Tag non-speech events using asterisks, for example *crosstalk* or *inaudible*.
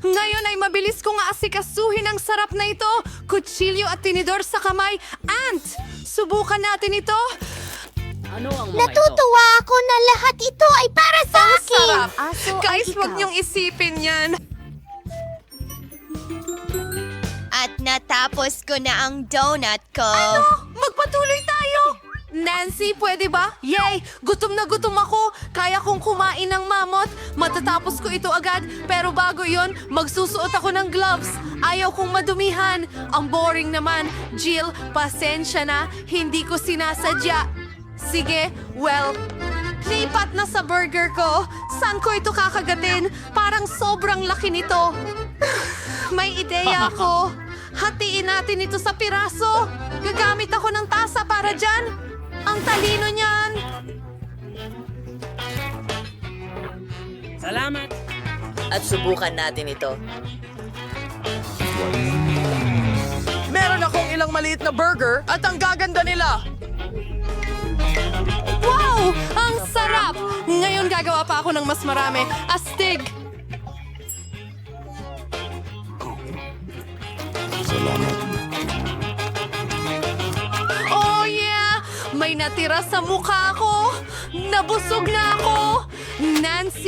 Ngayon ay mabilis kong aasikasuhin ang sarap na ito. Kutsilyo at tinidor sa kamay. Ant! Subukan natin ito. Ano ang mga ito? Natutuwa ako na lahat ito ay para sa akin. Sarap! Aso ang Guys, ikaw. wag niyong isipin yan. At natapos ko na ang donut ko. Ano? Magpatuloy tayo! Nancy, pwede ba? Yay! Gutom na gutom ako! Kaya kong kumain ng mamot. Matatapos ko ito agad. Pero bago yon, magsusuot ako ng gloves. Ayaw kong madumihan. Ang boring naman. Jill, pasensya na. Hindi ko sinasadya. Sige, well, lipat na sa burger ko. Saan ko ito kakagatin? Parang sobrang laki nito. *sighs* May ideya ako. Hatiin natin ito sa piraso. Gagamit ako ng tasa para dyan. Ang talino niyan. Salamat! At subukan natin ito. Meron akong ilang maliit na burger at ang gaganda nila. Wow! Ang sarap! Ngayon gagawa pa ako ng mas marami. Astig! Oh yeah! May natira sa mukha ko! Nabusog na ako! Nancy,